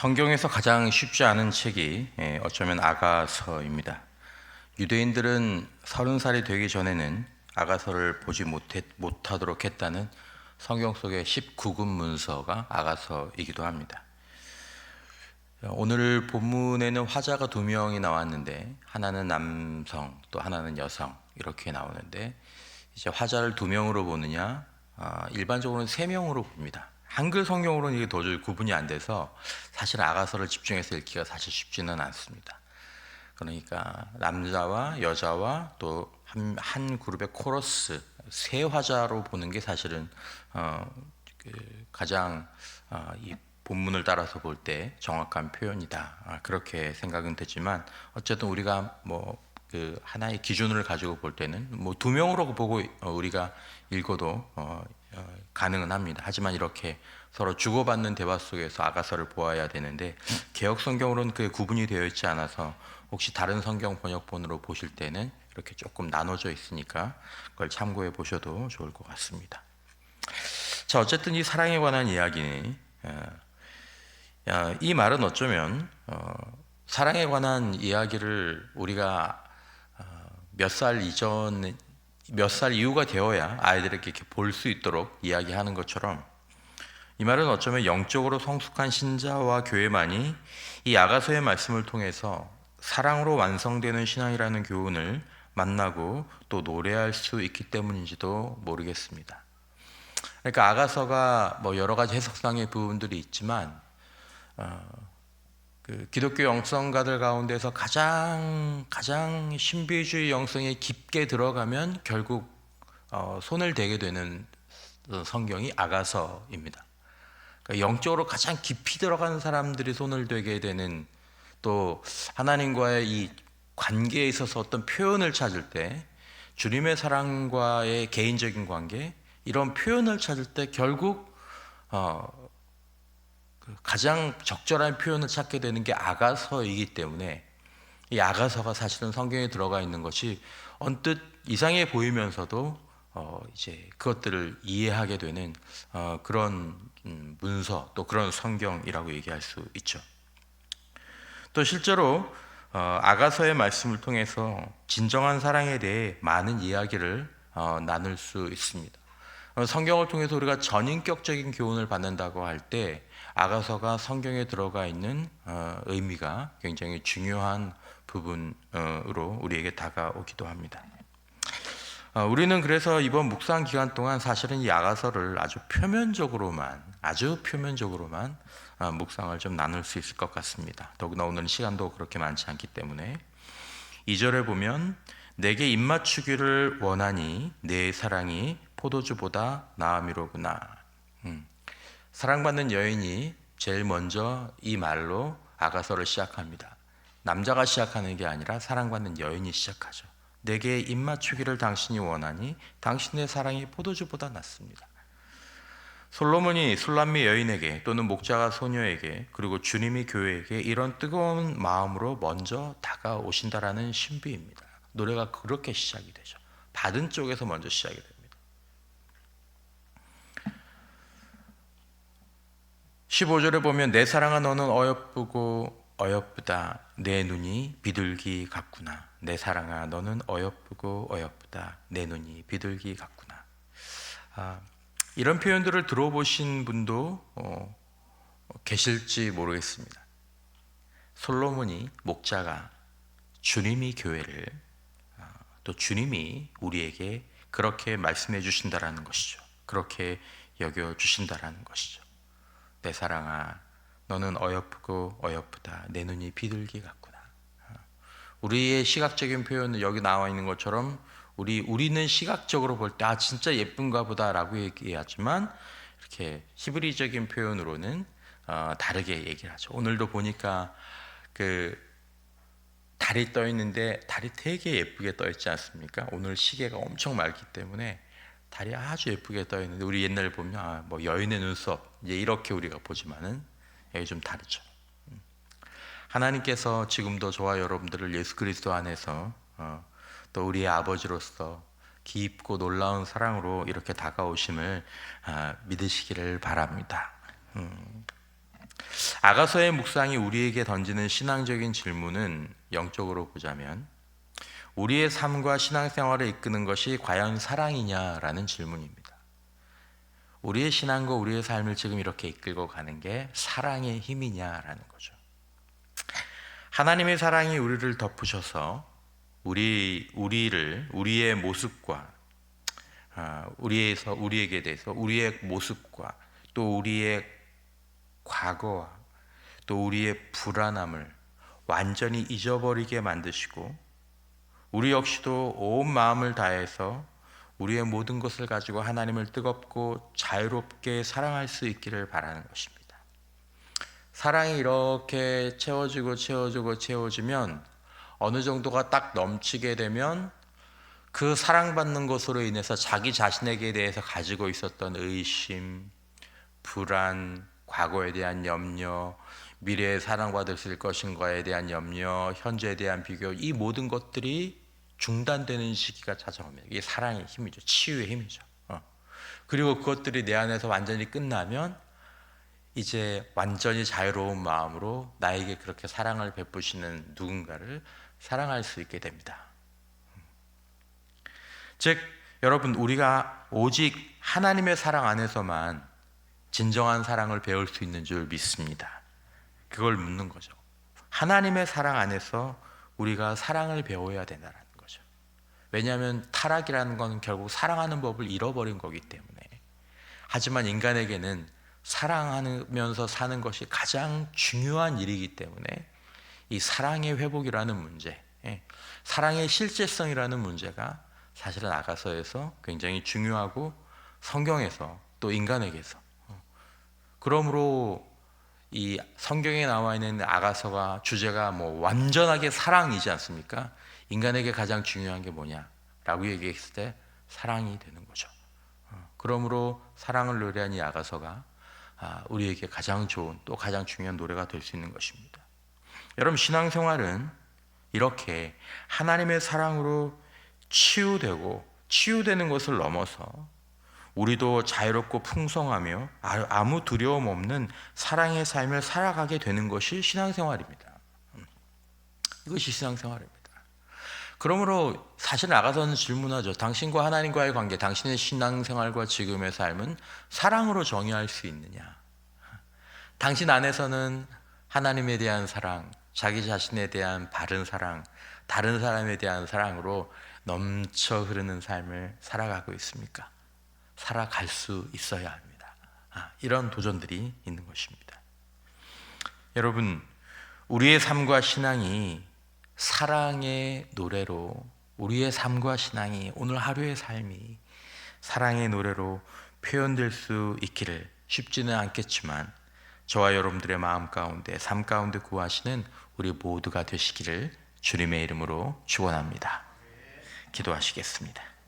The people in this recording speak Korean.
성경에서 가장 쉽지 않은 책이 예, 어쩌면 아가서입니다. 유대인들은 서른 살이 되기 전에는 아가서를 보지 못했, 못하도록 했다는 성경 속의 19금 문서가 아가서이기도 합니다. 오늘 본문에는 화자가 두 명이 나왔는데 하나는 남성 또 하나는 여성 이렇게 나오는데 이제 화자를 두 명으로 보느냐 아, 일반적으로는 세 명으로 봅니다. 한글 성경으로는 이게 도저히 구분이 안 돼서 사실 아가서를 집중해서 읽기가 사실 쉽지는 않습니다. 그러니까 남자와 여자와 또한한 그룹의 코러스 세 화자로 보는 게 사실은 어, 그 가장 어, 이 본문을 따라서 볼 때 정확한 표현이다 아, 그렇게 생각은 되지만 어쨌든 우리가 뭐 그 하나의 기준을 가지고 볼 때는 뭐 두 명으로 보고 어, 우리가 읽어도 어, 어, 가능은 합니다. 하지만 이렇게 서로 주고받는 대화 속에서 아가서를 보아야 되는데 개혁 성경으로는 그 구분이 되어 있지 않아서 혹시 다른 성경 번역본으로 보실 때는 이렇게 조금 나눠져 있으니까 그걸 참고해 보셔도 좋을 것 같습니다. 자 어쨌든 이 사랑에 관한 이야기는 어, 이 말은 어쩌면 어, 사랑에 관한 이야기를 우리가 어, 몇살 이전 몇 살 이후가 되어야 아이들에게 이렇게 볼 수 있도록 이야기하는 것처럼 이 말은 어쩌면 영적으로 성숙한 신자와 교회만이 이 아가서의 말씀을 통해서 사랑으로 완성되는 신앙이라는 교훈을 만나고 또 노래할 수 있기 때문인지도 모르겠습니다. 그러니까 아가서가 뭐 여러 가지 해석상의 부분들이 있지만 어, 그 기독교 영성가들 가운데서 가장 가장 신비주의 영성에 깊게 들어가면 결국 어, 손을 대게 되는 성경이 아가서입니다. 그러니까 영적으로 가장 깊이 들어간 사람들이 손을 대게 되는 또 하나님과의 이 관계에 있어서 어떤 표현을 찾을 때 주님의 사랑과의 개인적인 관계 이런 표현을 찾을 때 결국 어, 그 가장 적절한 표현을 찾게 되는 게 아가서이기 때문에 이 아가서가 사실은 성경에 들어가 있는 것이 언뜻 이상해 보이면서도 어 이제 그것들을 이해하게 되는 어 그런 음 문서 또 그런 성경이라고 얘기할 수 있죠. 또 실제로 어 아가서의 말씀을 통해서 진정한 사랑에 대해 많은 이야기를 어 나눌 수 있습니다. 어, 성경을 통해서 우리가 전인격적인 교훈을 받는다고 할 때 아가서가 성경에 들어가 있는 어, 의미가 굉장히 중요한 부분으로 우리에게 다가오기도 합니다. 어, 우리는 그래서 이번 묵상 기간 동안 사실은 이 아가서를 아주 표면적으로만 아주 표면적으로만 묵상을 좀 나눌 수 있을 것 같습니다. 더구나 오늘 시간도 그렇게 많지 않기 때문에 2절에 보면 내게 입맞추기를 원하니 내 사랑이 포도주보다 나음이로구나. 음. 사랑받는 여인이 제일 먼저 이 말로 아가서를 시작합니다. 남자가 시작하는 게 아니라 사랑받는 여인이 시작하죠. 내게 입맞추기를 당신이 원하니 당신의 사랑이 포도주보다 낫습니다. 솔로몬이 술람미 여인에게 또는 목자가 소녀에게 그리고 주님이 교회에게 이런 뜨거운 마음으로 먼저 다가오신다라는 신비입니다. 노래가 그렇게 시작이 되죠. 받은 쪽에서 먼저 시작이 됩니 15절에 보면 내 사랑아 너는 어여쁘고 어여쁘다. 내 눈이 비둘기 같구나. 내 사랑아 너는 어여쁘고 어여쁘다. 내 눈이 비둘기 같구나. 아, 이런 표현들을 들어보신 분도 어, 계실지 모르겠습니다. 솔로몬이 목자가 주님이 교회를 어, 또 주님이 우리에게 그렇게 말씀해 주신다라는 것이죠. 그렇게 여겨 주신다라는 것이죠 내 사랑아 너는 어여쁘고 어여쁘다 내 눈이 비둘기 같구나 우리의 시각적인 표현은 여기 나와 있는 것처럼 우리 우리는 시각적으로 볼 때 아 진짜 예쁜가 보다라고 얘기하지만 이렇게 히브리적인 표현으로는 어, 다르게 얘기를 하죠. 오늘도 보니까 그 달이 떠 있는데 달이 되게 예쁘게 떠 있지 않습니까? 오늘 시계가 엄청 맑기 때문에 달이 아주 예쁘게 떠 있는데 우리 옛날에 보면 아, 뭐 여인의 눈썹 이제 이렇게 우리가 보지만은 여기 좀 다르죠. 음. 하나님께서 지금도 저와 여러분들을 예수 그리스도 안에서 어, 또 우리의 아버지로서 깊고 놀라운 사랑으로 이렇게 다가오심을 아, 믿으시기를 바랍니다. 음. 아가서의 묵상이 우리에게 던지는 신앙적인 질문은 영적으로 보자면 우리의 삶과 신앙생활을 이끄는 것이 과연 사랑이냐라는 질문입니다. 우리의 신앙과 우리의 삶을 지금 이렇게 이끌고 가는 게 사랑의 힘이냐라는 거죠. 하나님의 사랑이 우리를 덮으셔서 우리 우리를 우리의 모습과 아, 우리에서 우리에게 대해서 우리의 모습과 또 우리의 과거와 또 우리의 불안함을 완전히 잊어버리게 만드시고 우리 역시도 온 마음을 다해서 우리의 모든 것을 가지고 하나님을 뜨겁고 자유롭게 사랑할 수 있기를 바라는 것입니다. 사랑이 이렇게 채워지고 채워지고 채워지면 어느 정도가 딱 넘치게 되면 그 사랑받는 것으로 인해서 자기 자신에게 대해서 가지고 있었던 의심, 불안, 과거에 대한 염려, 미래에 사랑받을 것인가에 대한 염려, 현재에 대한 비교, 이 모든 것들이 중단되는 시기가 찾아오면 이게 사랑의 힘이죠. 치유의 힘이죠. 어. 그리고 그것들이 내 안에서 완전히 끝나면 이제 완전히 자유로운 마음으로 나에게 그렇게 사랑을 베푸시는 누군가를 사랑할 수 있게 됩니다. 즉, 여러분, 우리가 오직 하나님의 사랑 안에서만 진정한 사랑을 배울 수 있는 줄 믿습니다. 그걸 묻는 거죠. 하나님의 사랑 안에서 우리가 사랑을 배워야 된다는 거죠. 왜냐하면 타락이라는 건 결국 사랑하는 법을 잃어버린 거기 때문에. 하지만 인간에게는 사랑하면서 사는 것이 가장 중요한 일이기 때문에 이 사랑의 회복이라는 문제, 예, 사랑의 실제성이라는 문제가 사실은 아가서에서 굉장히 중요하고 성경에서 또 인간에게서 어, 그러므로 이 성경에 나와 있는 아가서가 주제가 뭐 완전하게 사랑이지 않습니까? 인간에게 가장 중요한 게 뭐냐라고 얘기했을 때 사랑이 되는 거죠. 어, 그러므로 사랑을 노래한 이 아가서가 아, 우리에게 가장 좋은 또 가장 중요한 노래가 될 수 있는 것입니다. 여러분 신앙생활은 이렇게 하나님의 사랑으로 치유되고 치유되는 것을 넘어서 우리도 자유롭고 풍성하며 아, 아무 두려움 없는 사랑의 삶을 살아가게 되는 것이 신앙생활입니다. 음. 이것이 신앙생활입니다. 그러므로 사실 나가서는 질문하죠. 당신과 하나님과의 관계, 당신의 신앙생활과 지금의 삶은 사랑으로 정의할 수 있느냐? 당신 안에서는 하나님에 대한 사랑, 자기 자신에 대한 바른 사랑, 다른 사람에 대한 사랑으로 넘쳐 흐르는 삶을 살아가고 있습니까? 살아갈 수 있어야 합니다. 아, 이런 도전들이 있는 것입니다. 여러분, 우리의 삶과 신앙이 사랑의 노래로 우리의 삶과 신앙이 오늘 하루의 삶이 사랑의 노래로 표현될 수 있기를 쉽지는 않겠지만 저와 여러분들의 마음 가운데 삶 가운데 구하시는 우리 모두가 되시기를 주님의 이름으로 축원합니다. 기도하시겠습니다.